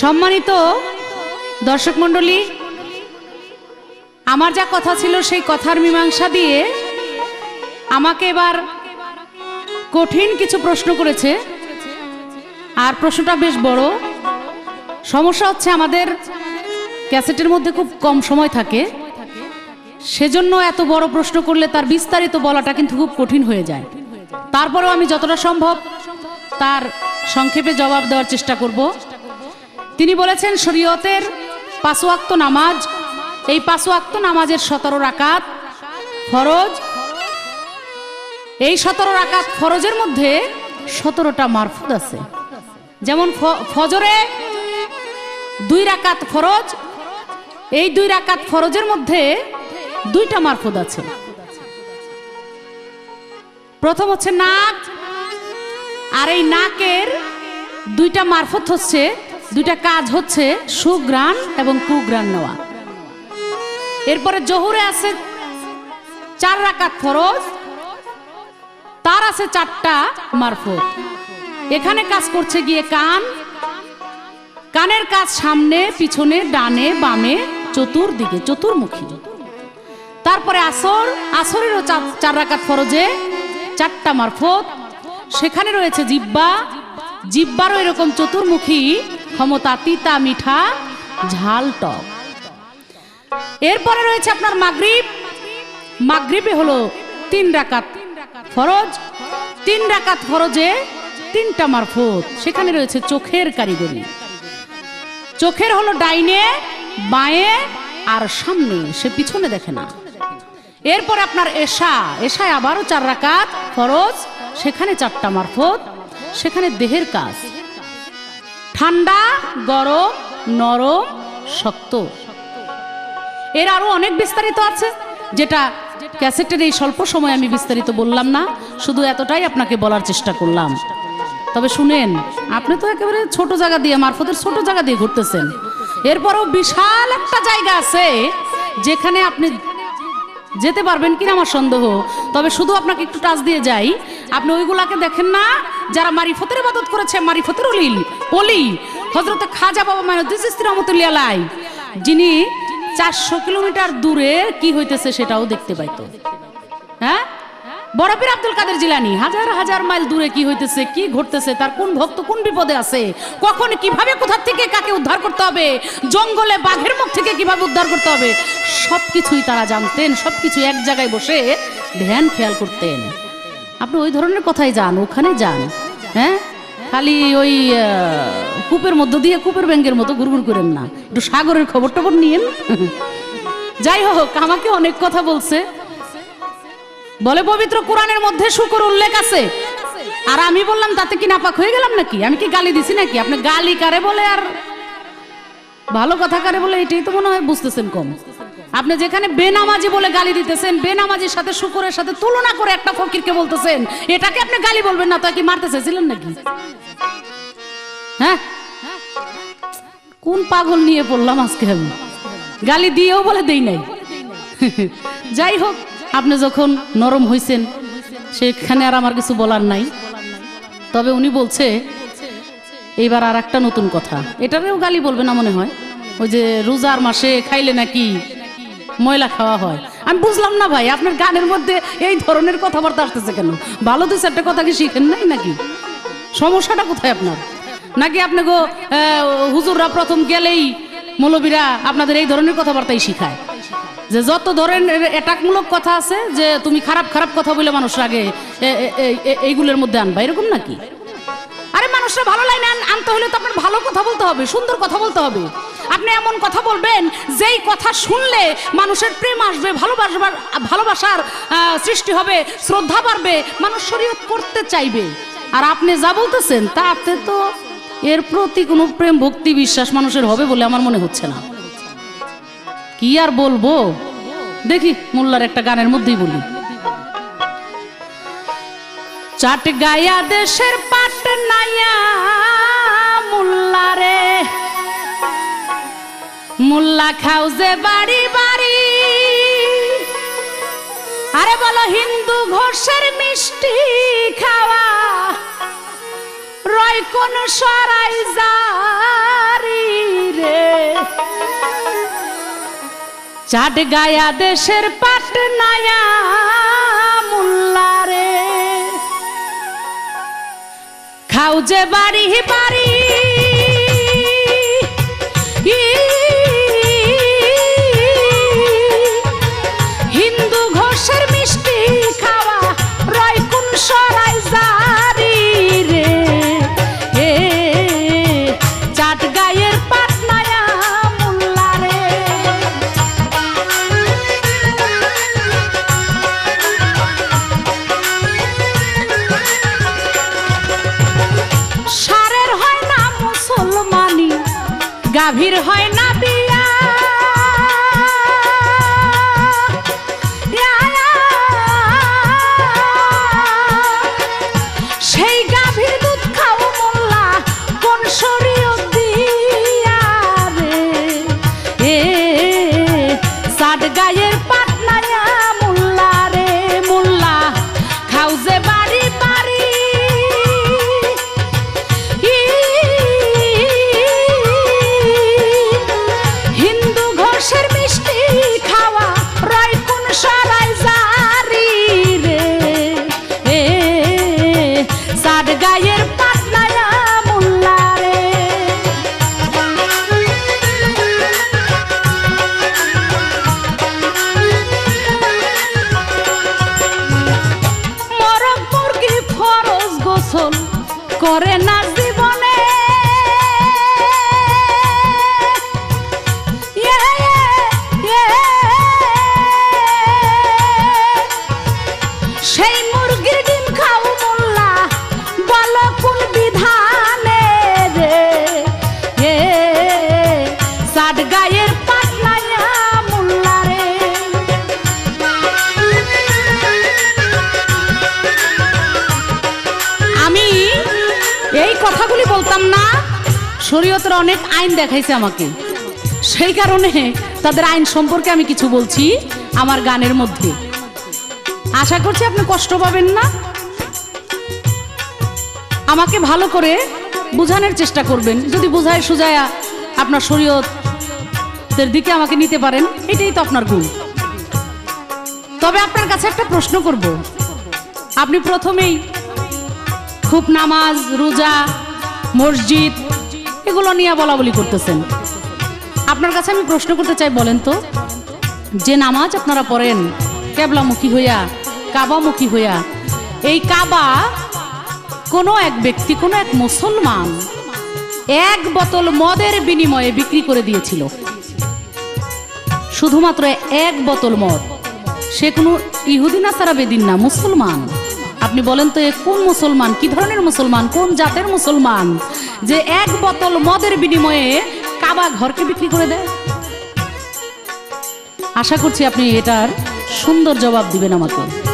সম্মানিত দর্শক মণ্ডলী, আমার যা কথা ছিল সেই কথার মীমাংসা দিয়ে আমাকে এবার কঠিন কিছু প্রশ্ন করেছে। আর প্রশ্নটা বেশ বড়। সমস্যা হচ্ছে আমাদের ক্যাসেটের মধ্যে খুব কম সময় থাকে। সেজন্য এত বড় প্রশ্ন করলে তার বিস্তারিত বলাটা কিন্তু খুব কঠিন হয়ে যায়। তারপরেও আমি যতটা সম্ভব তার সংক্ষেপে জবাব দেওয়ার চেষ্টা করব। তিনি বলেছেন, শরীয়তের পাঁচওয়াক্ত নামাজ, এই পাঁচওয়াক্ত নামাজের সতেরো রাকাত ফরজ। এই সতেরো রাকাত ফরজের মধ্যে সতেরোটা মারফুদ আছে। যেমন ফজরে দুই রাকাত ফরজ, এই দুই রাকাত ফরজের মধ্যে দুইটা মারফুদ আছে। প্রথম হচ্ছে নাক, আর এই নাকের দুইটা মারফত হচ্ছে দুইটা কাজ হচ্ছে সুগ্রাণ এবং কুগ্রাণ নেওয়া। এরপরে জহুরে আছে চার রাকাত ফরজ, তার আছে চারটা মারফত। এখানে কাজ করছে গিয়ে কান। কানের কাজ সামনে, পিছনে, ডানে, বামে, চতুর্দিকে, চতুর্মুখী। তারপরে আসর, আসরেরও চার- চার রাকাত ফরজে, চারটা মারফত। সেখানে রয়েছে জিব্বা। জিব্বারও এরকম চতুর্মুখী ক্ষমতা, তিতা, মিঠা, ঝাল, টক। এরপরে রয়েছে আপনার মাগরিব। মাগরিবে হলো তিন রাকাত ফরজ। তিন রাকাত ফরজে তিনটা মারফত। সেখানে রয়েছে চোখের কারিগরি। চোখের হলো ডাইনে, বাঁয়ে আর সামনে। সে পিছনে দেখে না। এরপর আপনার এশা। এশায় আবারও চার রাকাত ফরজ। সেখানে চারটা মারফত। সেখানে দেহের কাজ। ঠান্ডা, গরম, নরম, শক্ত। এর আরও অনেক বিস্তারিত আছে, যেটা ক্যাসেটের এই স্বল্প সময় আমি বিস্তারিত বললাম না, শুধু এতটাই আপনাকে বলার চেষ্টা করলাম। তবে শুনেন, আপনি তো একেবারে ছোট জায়গা দিয়ে, মারফতের ছোট জায়গা দিয়ে ঘুরতেছেন। এরপরও বিশাল একটা জায়গা আছে, যেখানে আপনি যেতে পারবেন কিনা আমার সন্দেহ। তবে শুধু আপনাকে একটু টাচ দিয়ে যাই, আপনি ওইগুলাকে দেখেন না, যারা মারিফতের ইবাদত করেছে, মারিফতের অলিল অলি হজরত খাজা বাবা সিস্তি রহমতুল্লাহ আলাই যিনি চারশো কিলোমিটার দূরে কি হইতেছে সেটাও দেখতে পাইতো। হ্যাঁ? বড়পীর আব্দুল কাদের জিলানি, হাজার হাজার মাইল দূরে কি হইতেছে, কি ঘটতেছে, তার কোন ভক্ত কোন বিপদে আছে, কখন কীভাবে, কোথা থেকে কাকে উদ্ধার করতে হবে, জঙ্গলে বাঘের মুখ থেকে কীভাবে উদ্ধার করতে হবে সব কিছুই তারা জানতেন, সবকিছু এক জায়গায় বসে ধ্যান খেয়াল করতেন। আপনি ওই ধরনের কথাই যান, ওখানে যান হ্যাঁ? খালি ওই কূপের মধ্য দিয়ে কূপের ব্যাংকের মতো ঘুরঘুর করেন না। একটু সাগরের খবর টবর নিয়েন। যাই হোক, আমাকে অনেক কথা বলছে। বলে, পবিত্র কোরআনের মধ্যে শুকর উল্লেখ আছে। আর আমি বললাম, তাতে কি নাপাক হয়ে গেলাম নাকি? আমি কি গালি দিছি নাকি? আপনি গালি কারে বলে আর ভালো কথা কারে বলে, এটাই তো মনে হয় বুঝতেছেন কম। আপনি যেখানে বেনামাজি বলে গালি দিতেছেন, বেনামাজির সাথে শুকরের সাথে তুলনা করে একটা ফকিরকে বলতেছেন, এটাকে আপনি গালি বলবেন না, তো কি মারতে চাইছিলেন নাকি? হ্যাঁ? কোন পাগল নিয়ে পড়লাম আজকে আমি? গালি দিয়েও বলে দেই নাই। যাই হোক, আপনি যখন নরম হইছেন, সেখানে আর আমার কিছু বলার নাই। তবে উনি বলছে, এইবার আর একটা নতুন কথা। এটারেও গালি বলবে না মনে হয়? ওই যে রোজার মাসে খাইলে নাকি ময়লা খাওয়া হয়। আমি বুঝলাম না ভাই, আপনার গানের মধ্যে এই ধরনের কথাবার্তা আসতেছে কেন? ভালো দুই চারটা কথা কি শিখেন নাই নাকি? সমস্যাটা কোথায় আপনার? নাকি আপনি গো হুজুররা প্রথম গেলেই মৌলবীরা আপনাদের এই ধরনের কথাবার্তাই শিখায়? যে যত ধরনের এটাকমূলক কথা আছে যে তুমি খারাপ খারাপ কথা বলে মানুষ আগে এইগুলোর মধ্যে আনবা, এরকম নাকি? আরে মানুষরা ভালো লাইন আন- আনতে হলে তো আপনার ভালো কথা বলতে হবে, সুন্দর কথা বলতে হবে। আপনি এমন কথা বলবেন, যেই কথা শুনলে মানুষের প্রেম আসবে, ভালোবাসবার, ভালোবাসার সৃষ্টি হবে, শ্রদ্ধা বাড়বে, মানুষ শরীয়ত করতে চাইবে। আর আপনি যা বলতেছেন, তাতে তো এর প্রতি কোনো প্রেম, ভক্তি, বিশ্বাস মানুষের হবে বলে আমার মনে হচ্ছে না। কি আর বলব? দেখি মোল্লার একটা গানের মধ্যেই বলি। চাট গায়া দেশের পাট নাইয়া মোল্লা খাও যে বাড়ি বাড়ি। আরে বলো হিন্দু ঘোষের মিষ্টি খাওয়া রয় কোন সরাই যারি রে। চাট গায়া দেশের পাটনায়া মোল্লা রে। খাও যে বাড়ি বাড়ি। গাভীর হয় না। শরীয়তের অনেক আইন দেখাইছে আমাকে। সেই কারণে তাদের আইন সম্পর্কে আমি কিছু বলছি আমার গানের মধ্যে। আশা করছি আপনি কষ্ট পাবেন না। আমাকে ভালো করে বুঝানোর চেষ্টা করবেন। যদি বুঝায় সুজায়া আপনার শরীয়তের দিকে আমাকে নিতে পারেন, এটাই তো আপনার গুণ। তবে আপনার কাছে একটা প্রশ্ন করব। আপনি প্রথমেই খুব নামাজ, রোজা, মসজিদ এগুলো নিয়ে বলা বলি করতেছেন। আপনার কাছে আমি প্রশ্ন করতে চাই, বলেন তো। যে নামাজ আপনারা পড়েন, কেবলামুখী হইয়া, কাবামুখী হইয়া, এই কাবা কোনো এক ব্যক্তি, কোনো এক মুসলমান এক বোতল মদের বিনিময়ে বিক্রি করে দিয়েছিল। শুধুমাত্র এক বোতল মদ। সে কোনো ইহুদি না সারা বেদিন না, মুসলমান। আপনি বলেন তো, এ কোন মুসলমান, কি ধরনের মুসলমান, কোন জাতের মুসলমান? যে এক বোতল মদের বিনিময়ে কাবা ঘরকে বিক্রি করে দেয়। আশা করছি আপনি এটার সুন্দর জবাব দিবেন আমাকে।